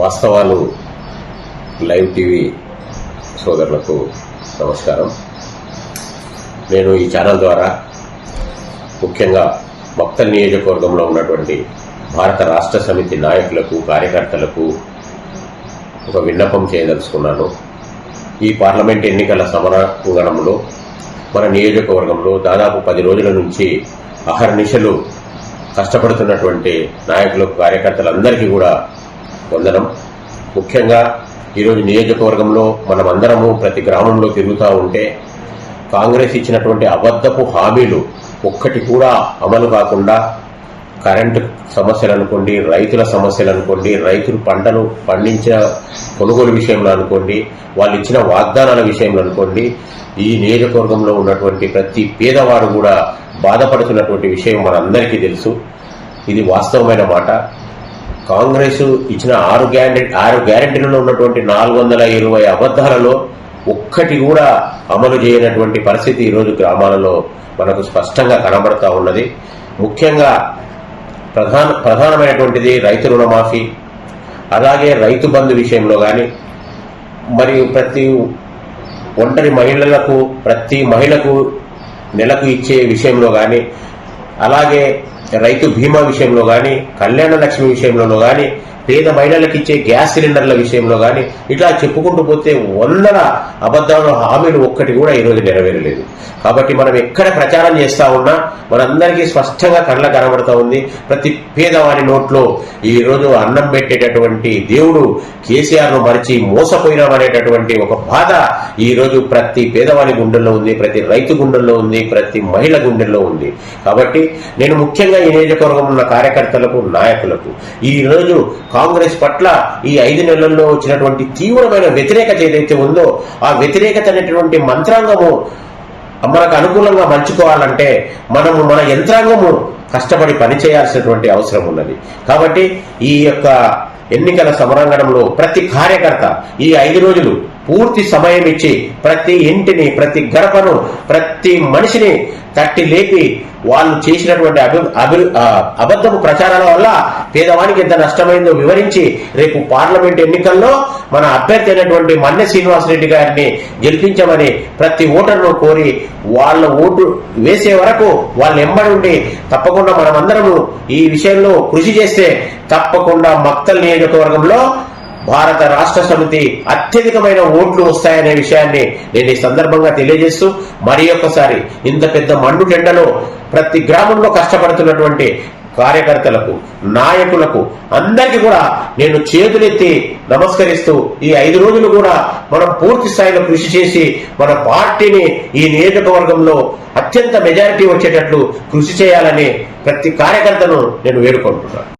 వాస్తవాలు live TV సోదరులకు నమస్కారం. నేను ఈ ఛానల్ ద్వారా ముఖ్యంగా భక్త నియోజకవర్గంలో ఉన్నటువంటి భారత రాష్ట్ర సమితి నాయకులకు కార్యకర్తలకు ఒక విన్నపం చేయదలుచుకున్నాను. ఈ పార్లమెంట్ ఎన్నికల సమరాంగణంలో మన నియోజకవర్గంలో దాదాపు పది రోజుల నుంచి అహర్నిశలు కష్టపడుతున్నటువంటి నాయకులకు కార్యకర్తలందరికీ కూడా వందనం ముఖ్యంగా ఈరోజు నియోజకవర్గంలో మనమందరము ప్రతి గ్రామంలో తిరుగుతూ ఉంటే కాంగ్రెస్ ఇచ్చినటువంటి అబద్ధపు హామీలు ఒక్కటి కూడా అమలు కాకుండా కరెంటు సమస్యలు అనుకోండి రైతుల సమస్యలు అనుకోండి రైతులు పంటలు పండించిన కొనుగోలు విషయంలో అనుకోండి వాళ్ళు ఇచ్చిన వాగ్దానాల విషయంలో అనుకోండి ఈ నియోజకవర్గంలో ఉన్నటువంటి ప్రతి పేదవాడు కూడా బాధపడుతున్నటువంటి విషయం మనందరికీ తెలుసు. ఇది వాస్తవమైన మాట. కాంగ్రెస్ ఇచ్చిన ఆరు గ్యారంటీ ఆరు గ్యారెంటీలలో ఉన్నటువంటి నాలుగు వందల ఇరవై అబద్ధాలలో ఒక్కటి కూడా అమలు చేయనటువంటి పరిస్థితి ఈరోజు గ్రామాలలో మనకు స్పష్టంగా కనబడతా ఉన్నది. ముఖ్యంగా ప్రధాన ప్రధానమైనటువంటిది రైతు రుణమాఫీ అలాగే రైతు బంధు విషయంలో కానీ మరియు ప్రతి ఒంటరి మహిళలకు ప్రతి మహిళకు నెలకు ఇచ్చే విషయంలో కానీ అలాగే రైతు బీమా విషయంలో కానీ కళ్యాణ లక్ష్మి విషయంలో కానీ పేద మహిళలకు ఇచ్చే గ్యాస్ సిలిండర్ల విషయంలో కానీ ఇట్లా చెప్పుకుంటూ పోతే వందల అబద్ధాల హామీలు ఒక్కటి కూడా ఈరోజు నెరవేరలేదు. కాబట్టి మనం ఎక్కడ ప్రచారం చేస్తా ఉన్నా మనందరికీ స్పష్టంగా కళ్ళ కనబడుతూ ఉంది. ప్రతి పేదవాడి నోట్లో ఈరోజు అన్నం పెట్టేటటువంటి దేవుడు కేసీఆర్ను మరిచి మోసపోయినామనేటటువంటి ఒక బాధ ఈరోజు ప్రతి పేదవాడి గుండెల్లో ఉంది ప్రతి రైతు గుండెల్లో ఉంది ప్రతి మహిళ గుండెల్లో ఉంది. కాబట్టి నేను ముఖ్యంగా ఈ నియోజకవర్గం ఉన్న కార్యకర్తలకు నాయకులకు ఈ రోజు కాంగ్రెస్ పట్ల ఈ ఐదు నెలల్లో వచ్చినటువంటి తీవ్రమైన వ్యతిరేకత ఏదైతే ఉందో ఆ వ్యతిరేకత అనేటువంటి మంత్రాంగము మనకు అనుకూలంగా మలుచుకోవాలంటే మనము మన యంత్రాంగము కష్టపడి పనిచేయాల్సినటువంటి అవసరం ఉన్నది. కాబట్టి ఈ యొక్క ఎన్నికల సమరాంగణంలో ప్రతి కార్యకర్త ఈ ఐదు రోజులు పూర్తి సమయం ఇచ్చి ప్రతి ఇంటిని ప్రతి గడపను ప్రతి మనిషిని తట్టి లేపి వాళ్ళు చేసినటువంటి అభి అభి అబద్ధపు ప్రచారాల వల్ల పేదవానికి ఎంత నష్టమైందో వివరించి రేపు పార్లమెంట్ ఎన్నికల్లో మన అభ్యర్థి అయినటువంటి మన్నె శ్రీనివాసరెడ్డి గారిని గెలిపించమని ప్రతి ఓటర్ను కోరి వాళ్ళ ఓటు వేసే వరకు వాళ్ళ ఎంబడి ఉండి తప్పకుండా మనమందరము ఈ విషయంలో కృషి చేస్తే తప్పకుండా మక్తల్ నియోజకవర్గంలో భారత రాష్ట్ర సమితి అత్యధికమైన ఓట్లు వస్తాయనే విషయాన్ని నేను ఈ సందర్భంగా తెలియజేస్తూ మరి ఒక్కసారి ఇంత పెద్ద మండు టెండలో ప్రతి గ్రామంలో కష్టపడుతున్నటువంటి కార్యకర్తలకు నాయకులకు అందరికీ కూడా నేను చేతులెత్తి నమస్కరిస్తూ ఈ ఐదు రోజులు కూడా మనం పూర్తి స్థాయిలో కృషి చేసి మన పార్టీని ఈ నియోజకవర్గంలో అత్యంత మెజారిటీ వచ్చేటట్లు కృషి చేయాలని ప్రతి కార్యకర్తను నేను వేడుకుంటున్నాను.